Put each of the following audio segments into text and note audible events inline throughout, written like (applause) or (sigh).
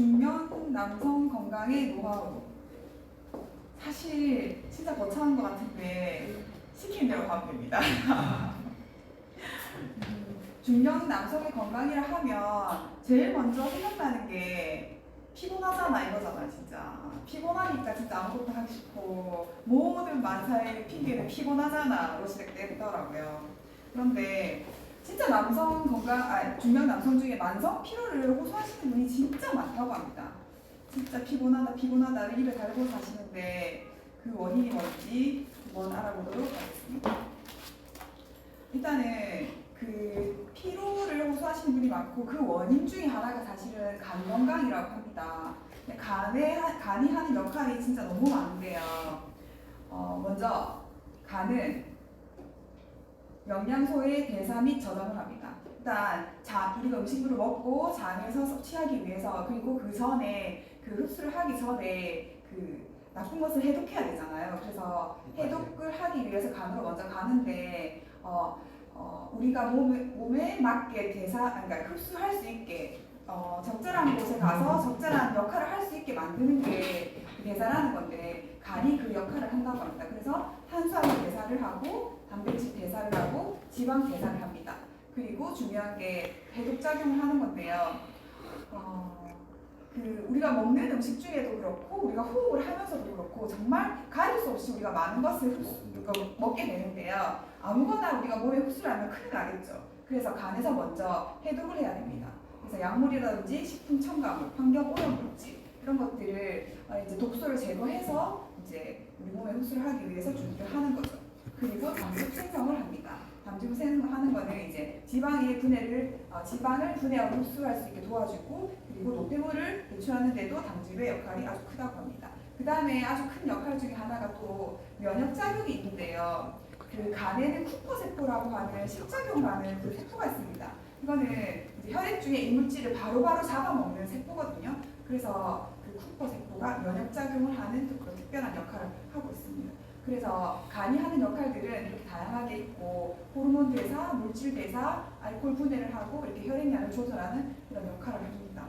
중년 남성 건강의 노하우. 사실 진짜 거창한 것 같은데 시킨 대로 하면 됩니다. (laughs) 중년 남성의 건강이라 하면 제일 먼저 생각나는 게 피곤하잖아 이거잖아 진짜 피곤하니까 진짜 아무것도 하기 싫고 모든 만사의 핑계는 피곤하잖아로 시작되더라고요 그런데 진짜 남성 건강 아 중년 남성 중에 만성 피로를 호소하시는 분이 진짜 많다고 합니다 진짜 피곤하다 피곤하다를 입에 달고 사시는데 그 원인이 뭔지 한번 알아보도록 하겠습니다 일단은 그 피로를 호소하시는 분이 많고 그 원인 중에 하나가 사실은 간 건강이라고 합니다. 간에 하- 간이 하는 역할이 진짜 너무 많은데요. 어, 먼저 간은 영양소의 대사 및 저장을 합니다. 일단 자 우리가 음식물을 먹고 장에서 섭취하기 위해서 그리고 그 전에 그 흡수를 하기 전에 그 나쁜 것을 해독해야 되잖아요. 그래서 해독을 하기 위해서 간으로 먼저 가는데 어, 어, 우리가 몸에, 몸에 맞게 대사, 그러니까 흡수할 수 있게 어, 적절한 곳에 가서 적절한 역할을 할 수 있게 만드는 게그 대사라는 건데 간이 그 역할을 한다고 합니다. 그래서 탄수화물 대사를 하고 단백질 대사를 하고 지방 대사를 합니다. 그리고 중요한 게 해독 작용을 하는 건데요. 어, 그 우리가 먹는 음식 중에도 그렇고 우리가 호흡을 하면서도 그렇고 정말 가릴 수 없이 우리가 많은 것을 그러니까 먹게 되는데요. 아무거나 우리가 몸에 흡수를 하면 큰일 나겠죠. 그래서 간에서 먼저 해독을 해야 됩니다. 그래서 약물이라든지 식품 첨가물, 환경 오염 물질 이런 것들을 어, 이제 독소를 제거해서 이제 우리 몸에 흡수를 하기 위해서 준비를 하는 거죠. 그리고 담즙 생성을 합니다. 담즙 생성하는 거는 이제 지방의 분해를 어, 지방을 분해하고 흡수할 수 있게 도와주고 그리고 노폐물을 배출하는데도 담즙의 역할이 아주 크다고 합니다. 그 다음에 아주 큰 역할 중에 하나가 또 면역 작용이 있는데요. 그 간에는 쿠퍼 세포라고 하는 식작용을 하는 그 세포가 있습니다. 이거는 이제 혈액 중에 이물질을 바로바로 잡아먹는 세포거든요. 그래서 그 쿠퍼 세포가 면역 작용을 하는 또 그런 특별한 역할을 하고 있습니다. 그래서 간이 하는 역할들은 이렇게 다양하게 있고 호르몬 대사, 물질 대사, 알코올 분해를 하고 이렇게 혈액량을 조절하는 이런 역할을 합니다.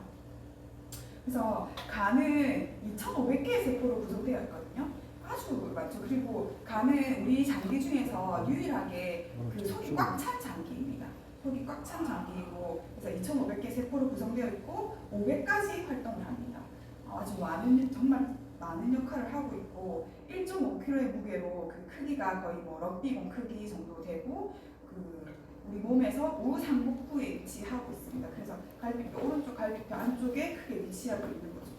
그래서 간은 2,500개의 세포로 구성되어 있거든요. 아주 많죠. 그리고 간은 우리 장기 중에서 유일하게 그 속이 꽉 찬 장기입니다. 속이 꽉 찬 장기이고 그래서 2,500개 세포로 구성되어 있고 500가지 활동을 합니다. 어, 아주 많은 정말 많은 역할을 하고 있고 1.5kg의 무게로 그 크기가 거의 뭐 럭비공 크기 정도 되고 그 우리 몸에서 우상복부에 위치하고 있습니다. 그래서 갈비뼈 오른쪽 갈비뼈 안쪽에 크게 위치하고 있는 거죠.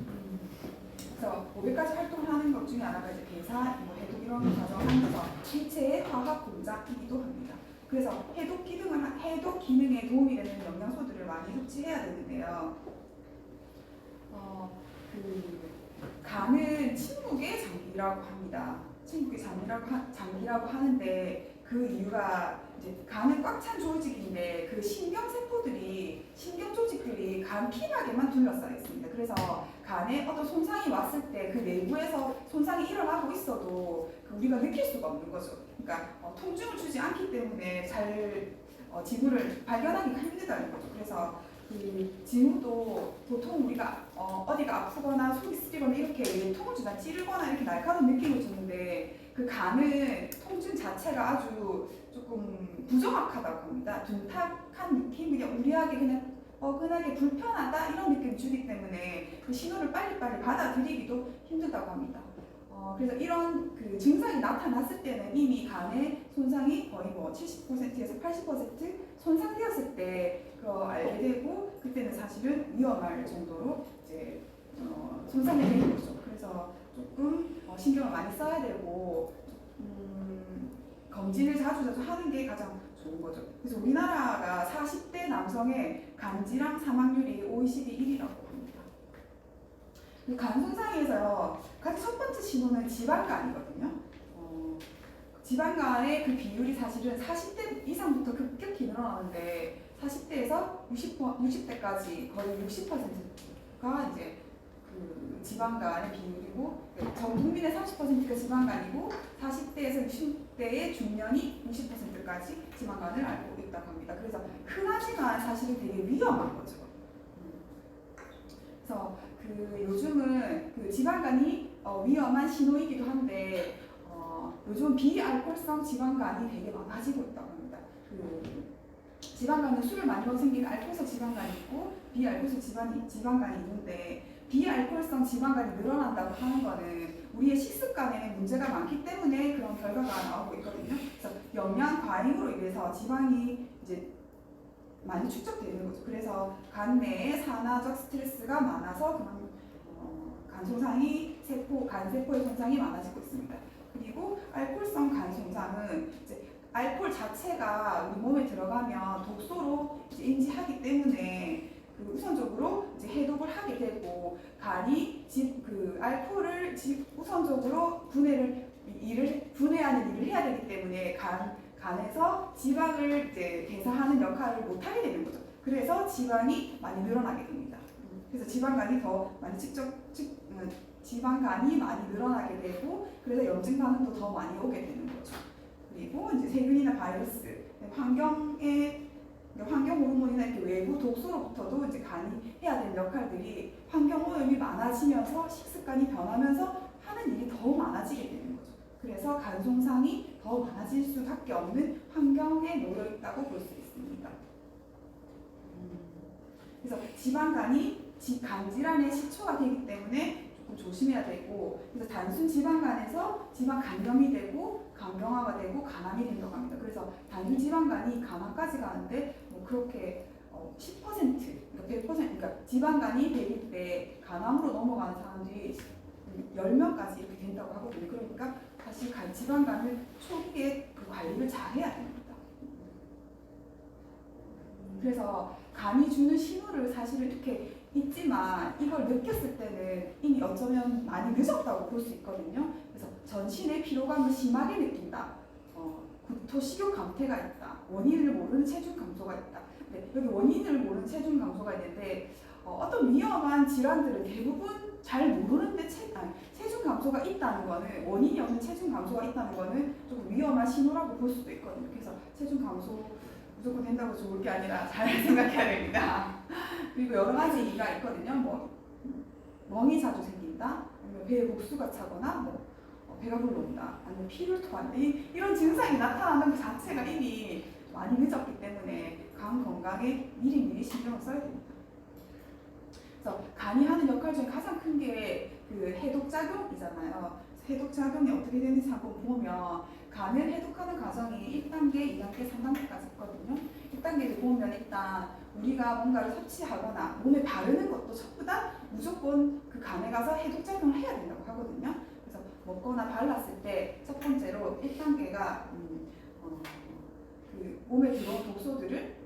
음, 그래서 500가지 활동을 하는 것 중에 하나가 이제 대사, 뭐 해독 이런 과정을 하면서 신체의 화학 공작이기도 합니다. 그래서 해독 기능을 하- 해독 기능에 도움이 되는 영양소들을 많이 섭취해야 되는데요. 어, 그 간은 침묵의 장기라고 합니다. 침묵의 장기라고 하, 장기라고 하는데 그 이유가 이제 간은 꽉 찬 조직인데 그 신경 세포들이 신경 조직들이 간 피막에만 둘러싸여 있습니다. 그래서 간에 어떤 손상이 왔을 때 그 내부에서 손상이 일어나고 있어도 그 우리가 느낄 수가 없는 거죠. 그러니까 어, 통증을 주지 않기 때문에 잘 어, 징후를 발견하기가 힘들다는 거죠. 그래서 그 징후도 보통 우리가 어, 어디가 아프거나 속이 쓰리거나 이렇게 주다 찌르거나 이렇게 날카로운 느낌을 주는데 그 간은 통증 자체가 아주 조금 부정확하다고 합니다. 둔탁한 느낌, 그냥 우리하게 그냥 어근하게 불편하다 이런 느낌 주기 때문에 그 신호를 빨리빨리 받아들이기도 힘들다고 합니다. 어, 그래서 이런 그 증상이 나타났을 때는 이미 간의 손상이 거의 뭐 70%에서 80% 손상되었을 때 그거 알게 되고 그때는 사실은 위험할 정도로 이제 어, 손상이 되는 거죠. 그래서 조금 어, 신경을 많이 써야 되고 음, 검진을 자주 자주 하는 게 가장 좋은 거죠. 그래서 우리나라가 40대 남성의 간질환 사망률이 OECD 1위라고 합니다. 이 간 손상에서 가장 첫 번째 신호는 지방간이거든요. 어, 지방간의 그 비율이 사실은 40대 이상부터 급격히 늘어나는데 40대에서 60, 60대까지 거의 60%가 이제 그 지방간의 비율이고 전 국민의 30%가 지방간이고 40대에서 60대의 중년이 60%까지 지방간을 앓고 있다고 합니다. 그래서 흔하지만 사실은 되게 위험한 거죠. 그 요즘은 그 지방간이 어, 위험한 신호이기도 한데 어, 요즘 비알코올성 지방간이 되게 많아지고 있다고 합니다. 그 지방간은 술을 많이 먹어 생기는 알코올성 지방간이 있고 비알코올성 지방이, 지방간이 있는데 비알코올성 지방간이 늘어난다고 하는 거는 우리의 식습관에 문제가 많기 때문에 그런 결과가 나오고 있거든요. 그래서 영양 과잉으로 인해서 지방이 이제 많이 축적되는 거죠. 그래서 간 내에 산화적 스트레스가 많아서 그런 어, 간 손상이 세포 간 세포의 손상이 많아지고 있습니다. 그리고 알코올성 간 손상은 이제 알코올 자체가 우리 몸에 들어가면 독소로 인지하기 때문에 그 우선적으로 이제 해독을 하게 되고 간이 집 그 알코올을 집 우선적으로 분해를 일을 분해하는 일을 해야 되기 때문에 간 간에서 지방을 이제 대사하는 역할을 못 하게 되는 거죠. 그래서 지방이 많이 늘어나게 됩니다. 그래서 지방간이 더 많이 직접 직, 음, 지방간이 많이 늘어나게 되고 그래서 염증 반응도 더 많이 오게 되는 거죠. 그리고 이제 세균이나 바이러스, 환경의 환경 호르몬이나 이렇게 외부 독소로부터도 이제 간이 해야 되는 역할들이 환경 오염이 많아지면서 식습관이 변하면서 하는 일이 더 많아지게 거죠. 그래서 간 손상이 더 많아질 수밖에 없는 환경에 놓여 있다고 볼 수 있습니다. 그래서 지방간이 지- 간 질환의 시초가 되기 때문에 조금 조심해야 되고 그래서 단순 지방간에서 지방 간염이 되고 간경화가 되고 간암이 된다고 합니다. 그래서 단순 지방간이 간암까지 가는데 뭐 그렇게 어, 10% 그러니까 100% 그러니까 지방간이 100일 때 간암으로 넘어가는 사람들이 10명까지 이렇게 된다고 하거든요. 그러니까 사실 간 지방간을 초기에 그 관리를 잘 해야 됩니다. 그래서 간이 주는 신호를 사실은 이렇게 있지만 이걸 느꼈을 때는 이미 어쩌면 많이 늦었다고 볼 수 있거든요. 그래서 전신의 피로감을 심하게 느낀다. 어, 구토 식욕 감퇴가 있다. 원인을 모르는 체중 감소가 있다. 네, 여기 원인을 모르는 체중 감소가 있는데 어, 떤 위험한 질환들은 대부분 잘 모르는데 체, 아니, 체중 감소가 있다는 거는 원인이 없는 체중 감소가 있다는 거는 조금 위험한 신호라고 볼 수도 있거든요. 그래서 체중 감소 무조건 된다고 좋을 게 아니라 잘 (laughs) 생각해야 됩니다. 그리고 여러 가지 이유가 있거든요. 뭐 멍이 자주 생긴다, 아니면 배에 복수가 차거나 뭐 어, 배가 불러온다, 아니면 피를 토한다. 이, 이런 증상이 나타나는 것 자체가 이미 많이 늦었기 때문에 간 건강에 미리미리 신경을 써야 됩니다. 그래서 간이 하는 역할 중에 가장 큰 게 그 해독 작용이잖아요. 해독 작용이 어떻게 되는지 한번 보면 간을 해독하는 과정이 1단계, 2단계, 3단계까지 있거든요. 1단계를 보면 일단 우리가 뭔가를 섭취하거나 몸에 바르는 것도 전부 다 무조건 그 간에 가서 해독 작용을 해야 된다고 하거든요. 그래서 먹거나 발랐을 때 첫 번째로 1단계가 음, 어, 그 몸에 들어온 독소들을 어,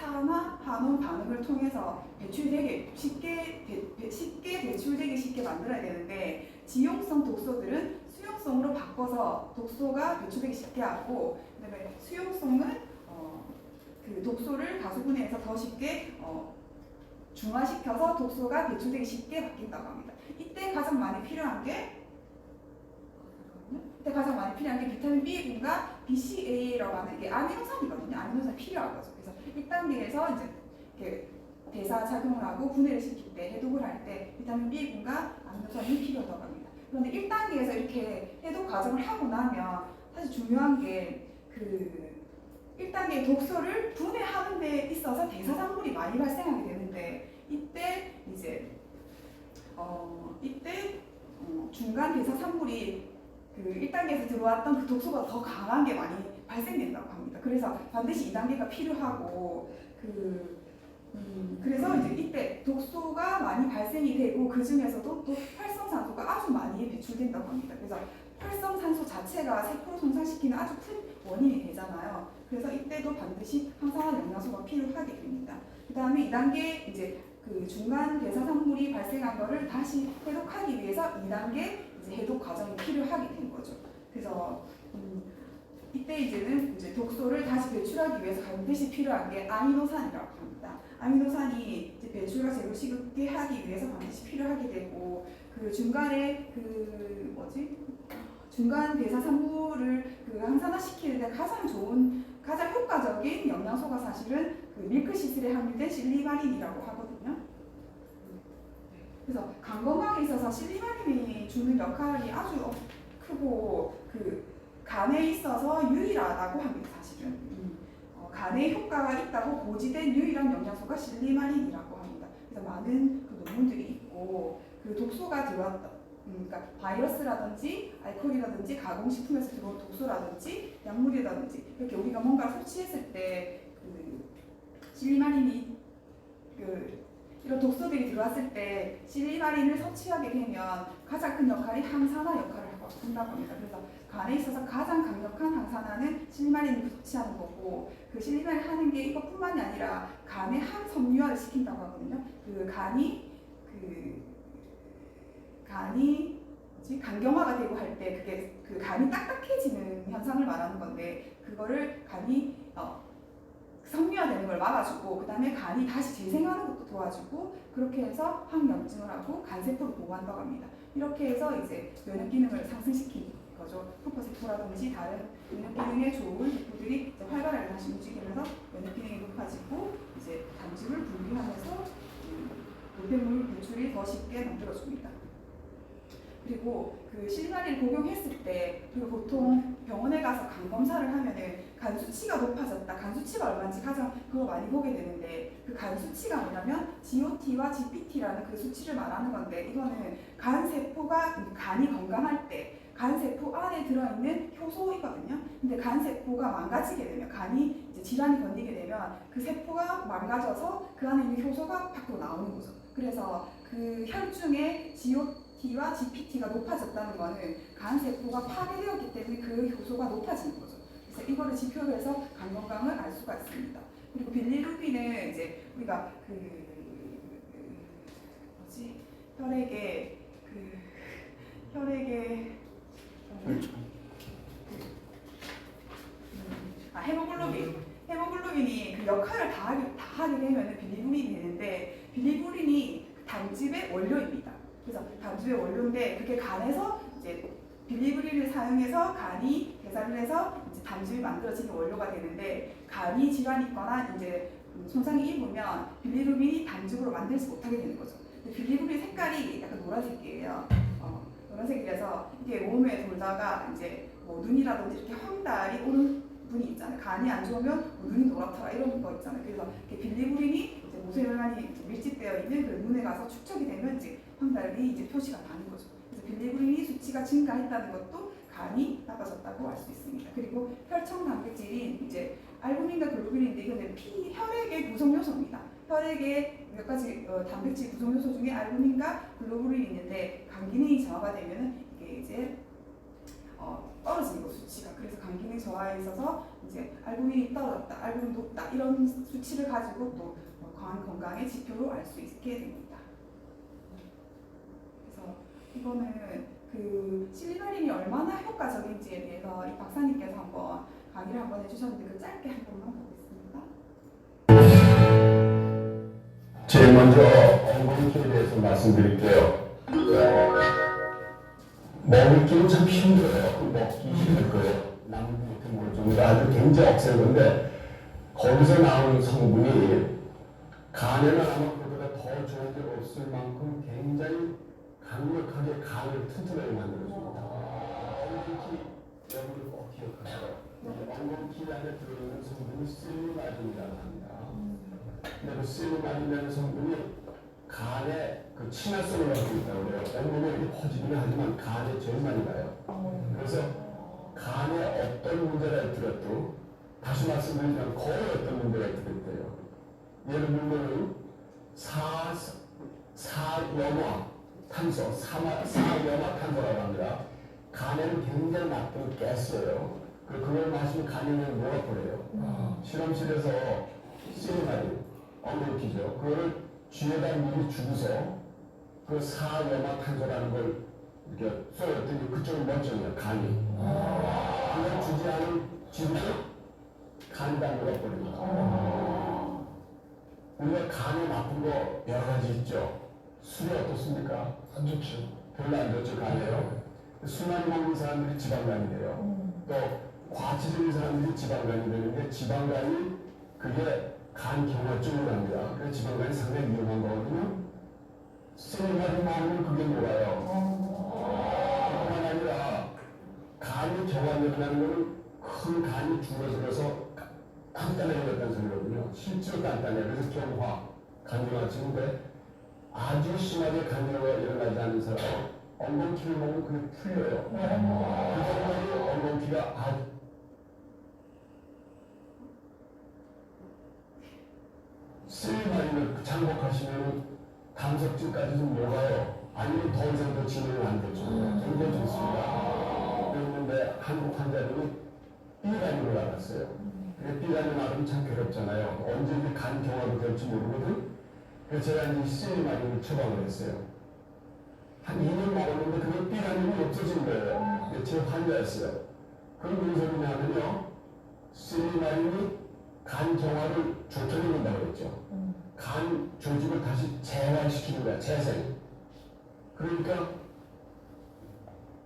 산화 환원 반응을 통해서 배출되게 쉽게 배- 배- 쉽게 배출되기 쉽게 만들어야 되는데 지용성 독소들은 수용성으로 바꿔서 독소가 배출되기 쉽게 하고 그다음에 수용성은 어, 그 독소를 가수분해해서 더 쉽게 어, 중화시켜서 독소가 배출되기 쉽게 바뀐다고 합니다. 이때 가장 많이 필요한 게 이때 가장 많이 필요한 게 비타민 B군과 BCA라고 하는 게 아미노산이거든요. 아미노산이 필요한 거죠. 그 1단계에서 이제 이렇게 대사 작용을 하고 분해를 시킬 때 해독을 할 때 비타민 B군과 아미노산이 필요하다고 합니다. 그런데 1단계에서 이렇게 해독 과정을 하고 나면 사실 중요한 게그 1단계 독소를 분해하는 데 있어서 대사산물이 많이 발생하게 되는데 이때 이제 어 이때 어, 중간 대사산물이 그 1단계에서 들어왔던 그 독소가 더 강한 게 많이 발생된다고 합니다. 그래서 반드시 2단계가 필요하고 그 음, 그래서 이제 이때 독소가 많이 발생이 되고 그 중에서도 또 활성산소가 아주 많이 배출된다고 합니다. 그래서 활성산소 자체가 세포를 손상시키는 아주 큰 원인이 되잖아요. 그래서 이때도 반드시 항산화 영양소가 필요하게 됩니다. 그 다음에 2단계 이제 그 중간 대사산물이 발생한 거를 다시 해독하기 위해서 2단계 이제 해독 과정이 필요하게 된 거죠. 그래서 음, 이때 이제는 이제 독소를 다시 배출하기 위해서 반드시 필요한 게 아미노산이라고 합니다. 아미노산이 이제 배출과 쉽게 하기 위해서 반드시 필요하게 되고 그 중간에 그 뭐지 중간 대사 산물을 그 항산화 시키는데 가장 좋은 가장 효과적인 영양소가 사실은 그 밀크시슬에 함유된 실리마린이라고 하거든요. 그래서 간 건강에 있어서 실리마린이 주는 역할이 아주 어- 크고 그 간에 있어서 유일하다고 합니다. 사실은 어, 간에 효과가 있다고 고지된 유일한 영양소가 실리마린이라고 합니다. 그래서 많은 그 논문들이 있고 그 독소가 들어왔다. 음, 그러니까 바이러스라든지 알코올이라든지 가공식품에서 들어온 독소라든지 약물이라든지 이렇게 우리가 뭔가 섭취했을 때 그 실리마린이 그 이런 독소들이 들어왔을 때 실리마린을 섭취하게 되면 가장 큰 역할이 항산화 역할을 한다고 합니다. 그래서 간에 있어서 가장 강력한 항산화는 실리마린을 섭취하는 거고 그 실리마린 하는 게 이것뿐만이 아니라 간의 항섬유화를 시킨다고 하거든요. 그 간이 그 간이 뭐지 간경화가 되고 할 때 그게 그 간이 딱딱해지는 현상을 말하는 건데 그거를 간이 어, 섬유화되는 걸 막아주고 그 다음에 간이 다시 재생하는 것도 도와주고 그렇게 해서 항염증을 하고 간세포를 보호한다고 합니다. 이렇게 해서 이제 면역 기능을 상승시키는 거죠. 슈퍼세포라든지 다른 면역 기능에 좋은 세포들이 활발하게 다시 움직이면서 면역 기능이 높아지고 이제 단집을 분비하면서 음, 노폐물 배출이 더 쉽게 만들어줍니다. 그리고 그 실마리를 복용했을 때 그리고 보통 병원에 가서 간 검사를 하면은 간 수치가 높아졌다. 간 수치가 얼마인지 가장 그거 많이 보게 되는데 그 간 수치가 뭐냐면 GOT와 GPT라는 그 수치를 말하는 건데 이거는 간 세포가 간이 건강할 때 간 세포 안에 들어있는 효소이거든요. 근데 간 세포가 망가지게 되면 간이 이제 질환이 번지게 되면 그 세포가 망가져서 그 안에 있는 효소가 밖으로 나오는 거죠. 그래서 그 혈중에 GOT와 GPT가 높아졌다는 거는 간 세포가 파괴되었기 때문에 그 효소가 높아지는 거죠. 그래서 이거를 지표로 해서 간 건강을 알 수가 있습니다. 그리고 빌리루빈은 이제 우리가 그, 그 뭐지 혈액에 그 혈액에 아 헤모글로빈 헤모글로빈이 그 역할을 다 하게, 다 하게 되면 빌리루빈이 되는데 빌리루빈이 단집의 원료입니다. 그래서 단집의 원료인데 그게 간에서 이제 빌리루빈을 사용해서 간이 대사를 해서 이제 단집이 만들어지는 원료가 되는데 간이 질환이 있거나 이제 음, 손상이 입으면 빌리루빈이 단죽으로 만들지 못하게 되는 거죠. 빌리루빈 색깔이 약간 노란색이에요. 어, 노란색이 라서 이게 몸에 돌다가 이제 뭐 눈이라든지 이렇게 황달이 오는 분이 있잖아요. 간이 안 좋으면 뭐 눈이 노랗더라 이런 거 있잖아요. 그래서 이렇게 빌리루빈이 이제 모세혈관이 밀집되어 있는 그 눈에 가서 축적이 되면 이제 황달이 이제 표시가 나는 거죠. 그래서 빌리루빈이 수치가 증가했다는 것도 간이 나빠졌다고 알 수 있습니다. 그리고 혈청 단백질인 이제 알부민과 글루빈인데 이거는 피 혈액의 구성 요소입니다. 혈액의 몇 가지 어, 단백질 구성 요소 중에 알부민과 글로불린이 있는데 간 기능이 저하가 되면 이게 이제 어, 떨어지는 거 수치가 그래서 간 기능 저하에 있어서 이제 알부민이 떨어졌다, 알부민 높다 이런 수치를 가지고 또간 건강의 지표로 알 수 있게 됩니다. 그래서 이거는 그 실리마린이 얼마나 효과적인지에 대해서 이 박사님께서 한번 강의를 한번 해주셨는데 그 짧게 한 번만 보겠습니다. 제일 먼저 엉겅퀴에 대해서 말씀드릴게요. 먹기는 참 힘들어요. 그 먹기 힘들 거예요. 나무 같은 걸좀 아주 굉장히 억센 건데 거기서 나오는 성분이 간에는 아마 그보다 더 좋은 게 없을 만큼 굉장히 강력하게 간을 튼튼하게 만들어줍니다. 엉겅퀴 여러분들 꼭 기억하세요. 엉겅퀴 안에 들어있는 성분이 실리마딘이라고 합니다. 근데 그 실리마딘이라는 성분이 간에 그 친화성을 갖고 있다고 그래요. 온몸에 이렇게 퍼지기는 하지만 간에 제일 많이 가요. 그래서 간에 어떤 문제가 들어도 다시 말씀드리면 거의 어떤 문제가 들었대요. 예를 들면 사, 사염화 탄소, 사마, 사염화 탄소라고 합니다. 간에는 굉장히 나쁜 가스예요. 그- 그걸 마시면 간이 그냥 녹아버려요. 실험실에서 실리마린 엉겅퀴죠. 그거를 쥐에다 미리 주고서 그 사염화 탄소라는 걸 이렇게 쏘였더니 그쪽은 멀쩡해요. 간이. 그걸 주지 않은 쥐들은 간이 다 녹아버립니다. 우리가 간에 나쁜 거 여러 가지 있죠. 술이 어떻습니까? 안 좋죠. 별로 안 좋죠, 간에요. 술 많이 먹는 사람들이 지방간이 돼요. 또 과체적인 사람들이 지방간이 되는데 지방간이 그게 간 경화증을 합니다. 그래서 지방간이 상당히 위험한 거거든요. 쓰리마리 게 뭐가요? 뿐만 아니라 간이 경화된다는 것은 큰 간이 줄어들어서 간단해졌다는 소리거든요. 실제로 간단해요. 그래서 경화, 간경화 치는데 아주 심하게 간경화가 일어나지 않는 사람은 엉겅퀴를 먹으면 그게 풀려요. 그 정도로 엉겅퀴가 아주 쓸마리를 장복하시면 감석증까지 좀 녹아요. 아니면 더 이상 더 진행은 안 되죠. 굉장히 좋습니다. 그랬는데 한국 환자들이 B간으로 나갔어요. 근데 B간이 나가면 참 괴롭잖아요. 언제 이게 간 경화가 될지 모르거든. 그래서 제가 이제 쓸마리를 처방을 했어요. 한 2년 먹었는데 그게 B간이 없어진 거예요. 제 환자였어요. 그럼 무슨 소리냐면요. 쓸마리이 간 정화를 해준다고 그랬죠. 간 조직을 다시 재활시키는 거야, 재생. 그러니까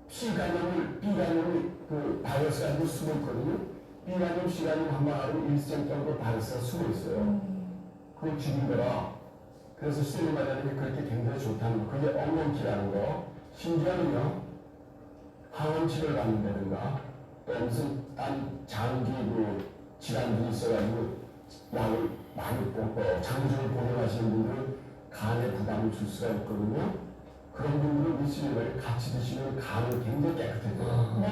P간염을, B간염이 그 바이러스가 아니고 숨어 있거든요. B간염, C간염 한번 하고 일정적으로 바이러스가 숨어 있어요. 그걸 죽인 거라. 그래서 실리마다는 게 그렇게 굉장히 좋다는 거. 그게 엉겅퀴라는 거. 심지어는요, 항암 치료를 받는다든가, 또 무슨 딴 장기 그 질환들이 있어가지고 약을 많이 뽑고 장주를 복용하시는 분들은 간에 부담을 줄 수가 있거든요. 그런 분들은 이 실리마를 같이 드시면 간을 굉장히 깨끗해져요.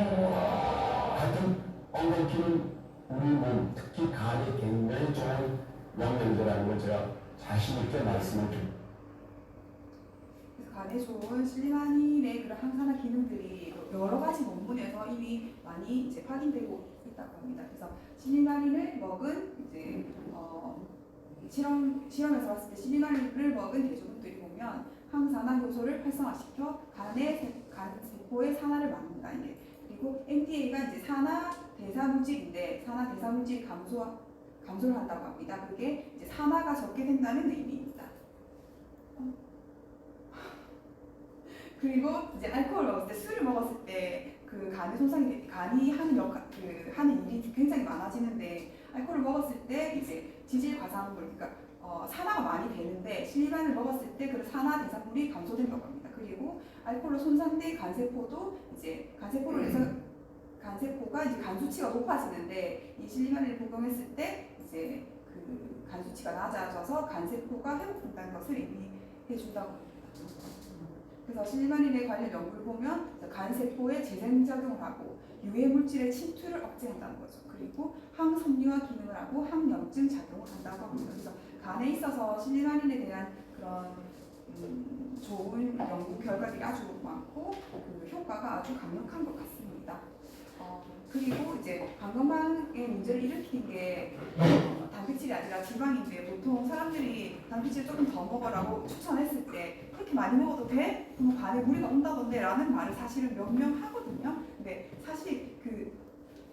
하여튼 엉겅퀴는 우리 몸, 특히 간에 굉장히 좋은 영양제라는 걸 제가 자신 있게 말씀을 드립니다. 그래서 간에 좋은 실리마닌의 그런 항산화 기능들이 여러 가지 논문에서 이미 많이 이제 확인되고 있다고 합니다. 그래서 실리마린을 먹은 이제 어, 실험 실험에서 봤을 때 실리마린을 먹은 대조군들이 보면 항산화 효소를 활성화시켜 세- 간 세포의 산화를 막는다 이게 그리고 MDA가 이제 산화 대사 물질인데 산화 대사 물질 감소 감소를 한다고 합니다. 그게 이제 산화가 적게 된다는 의미입니다. (laughs) 그리고 이제 알코올 먹었을 때 술을 먹었을 때 그 간이 손상이 돼- 간이 하는 역할 그 하는 일이 굉장히 많아지는데 알코올을 먹었을 때 이제 지질 과산물 그러니까 어, 산화가 많이 되는데 실리반을 먹었을 때 그 산화 대사물이 감소된다고 합니다. 그리고 알코올로 손상된 간세포도 이제 간세포를 해서 간세포가 이제 간 수치가 높아지는데 이 실리반을 복용했을 때 이제 그 간 수치가 낮아져서 간세포가 회복된다는 것을 의미해 준다고 합니다. 그래서 실리마린에 관련 연구를 보면 간세포에 재생작용을 하고 유해 물질의 침투를 억제한다는 거죠. 그리고 항섬유화 기능을 하고 항염증 작용을 한다고 합니다. 그래서 간에 있어서 실리마린에 대한 그런 음, 좋은 연구 결과들이 아주 많고 그 효과가 아주 강력한 것 같습니다. 어, 그리고 이제 방광망의 문제를 일으키는 게 어, 단백질이 아니라 지방인데 보통 사람들이 단백질 조금 더 먹으라고 추천했을 때 그렇게 많이 먹어도 돼? 그럼 간에 무리가 온다던데 라는 말을 사실은 몇 명 하거든요. 근데 사실 그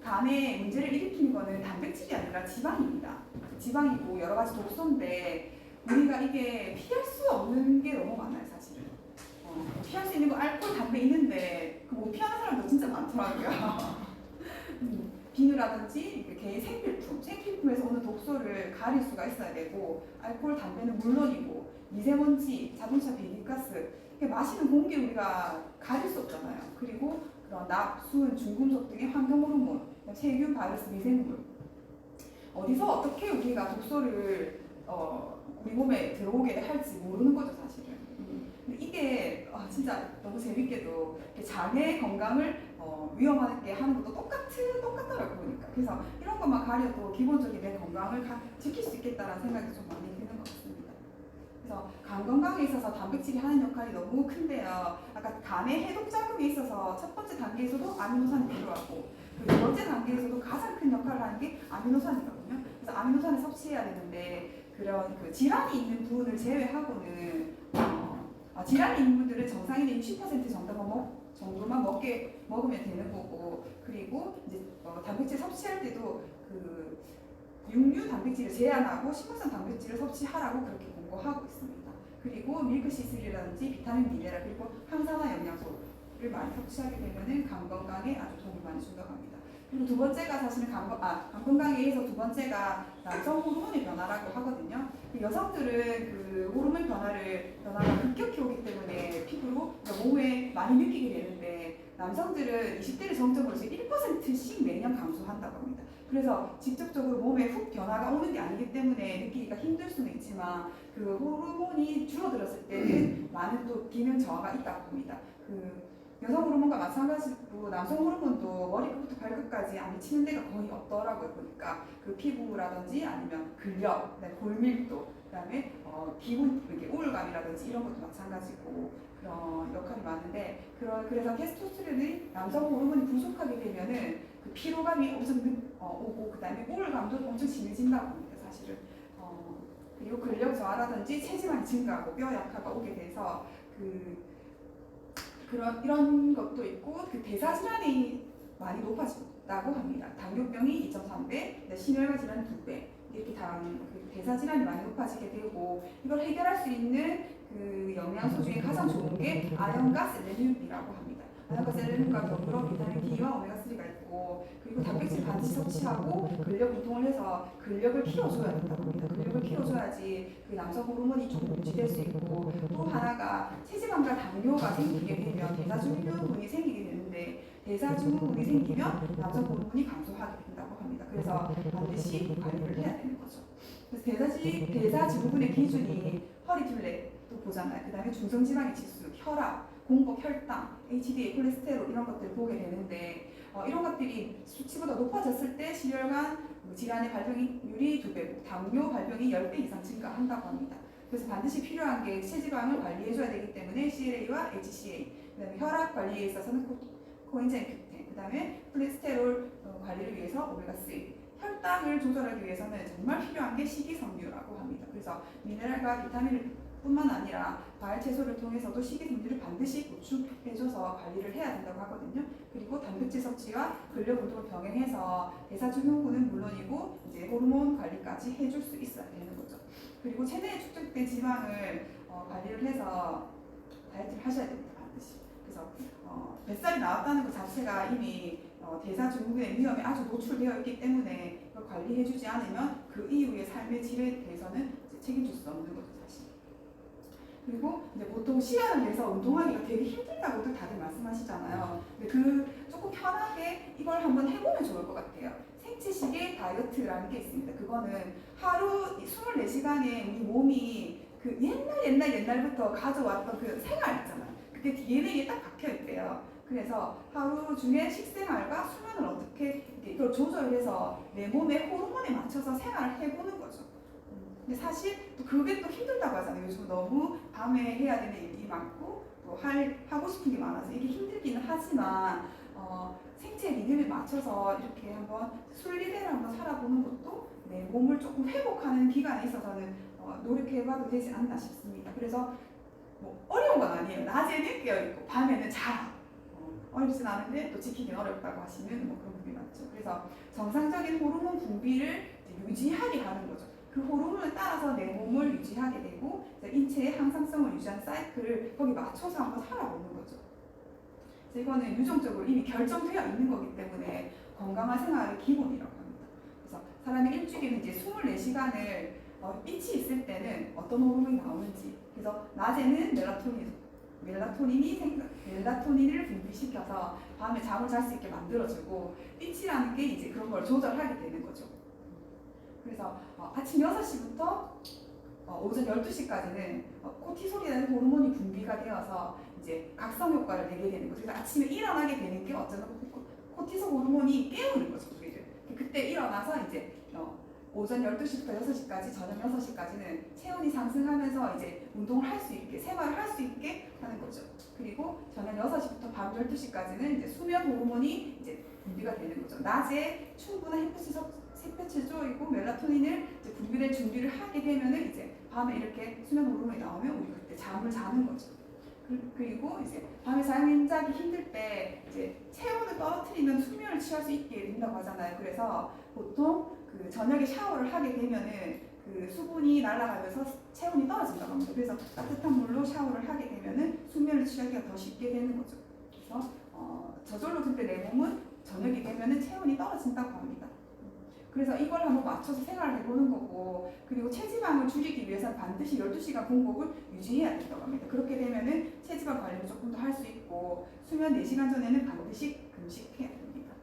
간에 문제를 일으키는 거는 단백질이 아니라 지방입니다. 지방이고 여러 가지 독소인데 우리가 이게 피할 수 없는 게 너무 많아요, 사실은. 어, 피할 수 있는 거 알코올, 담배 있는데 그못 피하는 사람도 진짜 많더라고요. (laughs) 음, 비누라든지 개인 생필품, 생필품에서 오는 독소를 가릴 수가 있어야 되고 알코올, 담배는 물론이고 미세먼지, 자동차 배기가스 마시는 공기 우리가 가릴 수 없잖아요. 그리고 그런 낙, 수은, 중금속 등의 환경 호르몬, 세균, 바이러스, 미생물 어디서 어떻게 우리가 독소를 어, 우리 몸에 들어오게 할지 모르는 거죠 사실은. 이게 아, 진짜 너무 재밌게도 장의 건강을 어, 위험하게 하는 것도 똑같은 똑같더라고 보니까 그래서 이런 것만 가려도 기본적인 내 건강을 가- 지킬 수 있겠다라는 생각이 좀 많이 드는 것 같습니다. 그래서 간 건강에 있어서 단백질이 하는 역할이 너무 큰데요. 아까 간의 해독 작용에 있어서 첫 번째 단계에서도 아미노산이 필요하고 그두 번째 단계에서도 가장 큰 역할을 하는 게 아미노산이거든요. 그래서 아미노산을 섭취해야 되는데 그런 그 질환이 있는 분을 제외하고는 어, 아, 질환이 있는 분들은 정상인의 60% 정도만 먹 정도만 먹게 먹으면 되는 거고 그리고 이제 어, 단백질 섭취할 때도 그 육류 단백질을 제한하고 식물성 단백질을 섭취하라고 그렇게 권고하고 있습니다. 그리고 밀크시슬이라든지 비타민 미네랄 그리고 항산화 영양소를 많이 섭취하게 되면은 간 건강에 아주 도움이 많이 준다고 합니다. 그리고 두 번째가 사실은 간, 건- 아, 간 건강에 의해서 두 번째가 남성 호르몬의 변화라고 하거든요. 여성들은 그 호르몬 변화를 변화가 급격히 오기 때문에 피부로 그러니까 몸에 많이 느끼게 되는데 남성들은 20대를 정점으로 이제 1%씩 매년 감소한다고 합니다. 그래서 직접적으로 몸에 훅 변화가 오는 게 아니기 때문에 느끼기가 힘들 수는 있지만 그 호르몬이 줄어들었을 때는 많은 또 기능 저하가 있다고 합니다. 그 여성 호르몬과 마찬가지로 남성 호르몬도 머리끝부터 발끝까지 안 미치는 데가 거의 없더라고요. 보니까 그 피부라든지 아니면 근력, 골밀도, 그다음에 어, 기분 이렇게 우울감이라든지 이런 것도 마찬가지고 그런 역할이 많은데 그런 그래서 테스토스테론이 남성 호르몬이 부족하게 되면은 그 피로감이 엄청 느, 어, 오고 그다음에 우울감도 엄청 심해진다고 합니다 사실은. 어, 그리고 근력 저하라든지 체지방이 증가하고 뼈 약화가 오게 돼서 그 그런 이런 것도 있고 그 대사 질환이 많이 높아진다고 합니다. 당뇨병이 2.3배, 심혈관 질환 2배 이렇게 당그 대사 질환이 많이 높아지게 되고 이걸 해결할 수 있는 그 영양소 중에 가장 좋은 게 아연과 셀레늄이라고 합니다. 아연과 셀레늄과 더불어 비타민 D와 오메가 3가 있고 그리고 단백질 반드시 섭취하고 근력 운동을 해서 근력을 키워줘야 된다고 합니다. 근력을 키워줘야지 그 남성 호르몬이 좀 유지될 수 있고 또 하나가 체지방과 당뇨가 생기게 되면 대사증후군이 생기게 되는데 대사증후군이 생기면 남성 호르몬이 감소하게 된다고 합니다. 그래서 반드시 관리를 해야 되는 거죠. 그래서 대사지, 대사증후군의 기준이 허리 둘레도 보잖아요. 그 다음에 중성지방의 지수, 혈압, 공복, 혈당, HDL, 콜레스테롤 이런 것들을 보게 되는데 어, 이런 것들이 수치보다 높아졌을 때 심혈관 뭐 질환의 발병률이 두 배고 당뇨 발병이 10배 이상 증가한다고 합니다. 그래서 반드시 필요한 게 체지방을 관리해줘야 되기 때문에 CLA와 HCA, 그다음에 혈압 관리에 있어서는 코, 코엔자임 Q10, 그다음에 콜레스테롤 어, 관리를 위해서 오메가 3, 혈당을 조절하기 위해서는 정말 필요한 게 식이섬유라고 합니다. 그래서 미네랄과 비타민을 뿐만 아니라 과일 채소를 통해서도 식이섬유를 반드시 보충해줘서 관리를 해야 된다고 하거든요. 그리고 단백질 섭취와 근력 운동을 병행해서 대사증후군은 물론이고 이제 호르몬 관리까지 해줄 수 있어야 되는 거죠. 그리고 체내에 축적된 지방을 어, 관리를 해서 다이어트를 하셔야 됩니다. 반드시. 그래서 어, 뱃살이 나왔다는 것 자체가 이미 어, 대사증후군의 위험에 아주 노출되어 있기 때문에 관리해주지 않으면 그 이후의 삶의 질에 대해서는 책임질 수 없는 거죠 사실. 그리고 이제 보통 시간을 내서 운동하기가 되게 힘들다고들 다들 말씀하시잖아요. 근데 그 조금 편하게 이걸 한번 해보면 좋을 것 같아요. 생체시계 다이어트라는 게 있습니다. 그거는 하루 24시간에 우리 몸이 그 옛날 옛날 옛날부터 가져왔던 그 생활 있잖아요. 그게 DNA에 딱 박혀 있대요. 그래서 하루 중에 식생활과 수면을 어떻게 이걸 조절해서 내 몸의 호르몬에 맞춰서 생활을 해보는 거죠. 음, 근데 사실 또 그게 또 힘들다고 하잖아요. 요즘 너무 밤에 해야 되는 일이 많고 또 할, 하고 싶은 게 많아서 이게 힘들기는 하지만 어, 생체 리듬에 맞춰서 이렇게 한번 순리대로 한번 살아보는 것도 내 몸을 조금 회복하는 기간에 있어서는 어, 노력해봐도 되지 않나 싶습니다. 그래서 뭐 어려운 건 아니에요. 낮에는 깨어있고 밤에는 자. 어, 어렵진 않은데 또 지키기 어렵다고 하시면 뭐 그런 부분이 맞죠. 그래서 정상적인 호르몬 분비를 유지하게 하는 거죠. 그 호르몬을 따라서 내 몸을 유지하게 되고 인체의 항상성을 유지하는 사이클을 거기 맞춰서 한번 살아보는 거죠. 이거는 유전적으로 이미 결정되어 있는 거기 때문에 건강한 생활의 기본이라고 합니다. 그래서 사람이 일주일에 이제 24시간을 어, 빛이 있을 때는 어떤 호르몬이 나오는지 그래서 낮에는 멜라토닌 멜라토닌이 생 멜라토닌을 분비시켜서 밤에 잠을 잘 수 있게 만들어주고 빛이라는 게 이제 그런 걸 조절하게 되는 거죠. 그래서 어, 아침 6시부터 어, 오전 12시까지는 어, 코티솔이라는 호르몬이 분비가 되어서 이제 각성 효과를 내게 되는 거죠. 그래서 아침에 일어나게 되는 게 어쩌면 코- 코티솔 호르몬이 깨우는 거죠. 우리를. 그때 일어나서 이제 어, 오전 12시부터 6시까지 저녁 6시까지는 체온이 상승하면서 이제 운동을 할 수 있게 생활을 할 수 있게 하는 거죠. 그리고 저녁 6시부터 밤 12시까지는 이제 수면 호르몬이 이제 분비가 되는 거죠. 낮에 충분한 햇빛을 섭- 햇빛을 쬐이고 멜라토닌을 이제 분비될 준비를 하게 되면은 이제 밤에 이렇게 수면 호르몬이 나오면 우리 그때 잠을 자는 거죠. 그- 그리고 이제 밤에 잠자기 힘들 때 이제 체온을 떨어뜨리면 수면을 취할 수 있게 된다고 하잖아요. 그래서 보통 그 저녁에 샤워를 하게 되면은 그 수분이 날아가면서 체온이 떨어진다고 합니다. 그래서 따뜻한 물로 샤워를 하게 되면은 수면을 취하기가 더 쉽게 되는 거죠. 그래서 어, 저절로 근데 내 몸은 저녁이 되면은 체온이 떨어진다고 합니다. 그래서 이걸 한번 맞춰서 생활을 해보는 거고 그리고 체지방을 줄이기 위해서는 반드시 12시간 공복을 유지해야 된다고 합니다. 그렇게 되면은 체지방 관리를 조금 더 할 수 있고 수면 4시간 전에는 반드시 금식해야 됩니다.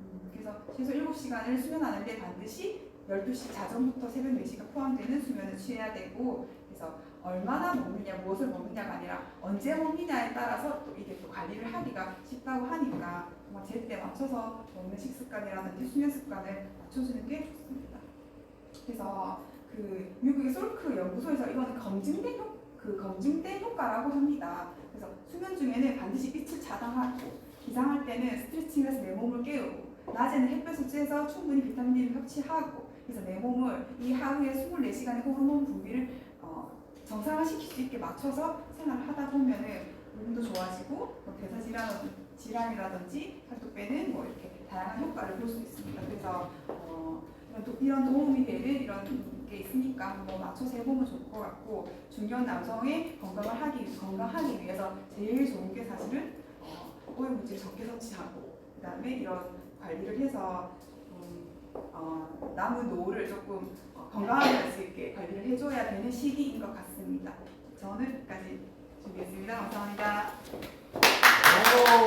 음, 그래서 최소 7시간을 수면하는데 반드시 12시 자정부터 새벽 4시가 포함되는 수면을 취해야 되고 그래서 얼마나 먹느냐 무엇을 먹느냐가 아니라 언제 먹느냐에 따라서 또 이게 또 관리를 하기가 쉽다고 하니까 정말 제때 맞춰서 먹는 식습관이라든지 수면 습관을 맞춰주는 게 좋습니다. 그래서 그 미국의 솔크 연구소에서 이거는 검증된 효, 그 검증된 효과라고 합니다. 그래서 수면 중에는 반드시 빛을 차단하고 기상할 때는 스트레칭해서 내 몸을 깨우고 낮에는 햇볕을 쬐서 충분히 비타민 D를 섭취하고 그래서 내 몸을 이 하루에 24시간의 호르몬 분비를 어, 정상화시킬 수 있게 맞춰서 생활을 하다 보면은 몸도 좋아지고 뭐 대사 질환 질환이라든지 빼는 뭐 이렇게 다양한 효과를 볼 수 있습니다. 그래서 어, 이런, 도움이 되는 이런 게 있으니까 한번 맞춰서 해보면 좋을 것 같고 중년 남성의 건강을 하기 건강하기 위해서 제일 좋은 게 사실은 어, 오염물질 적게 섭취하고 그다음에 이런 관리를 해서 음, 어, 남은 노후를 조금 어, 건강하게 할 수 있게 관리를 해줘야 되는 시기인 것 같습니다. 저는 여기까지 준비했습니다. 감사합니다. 오.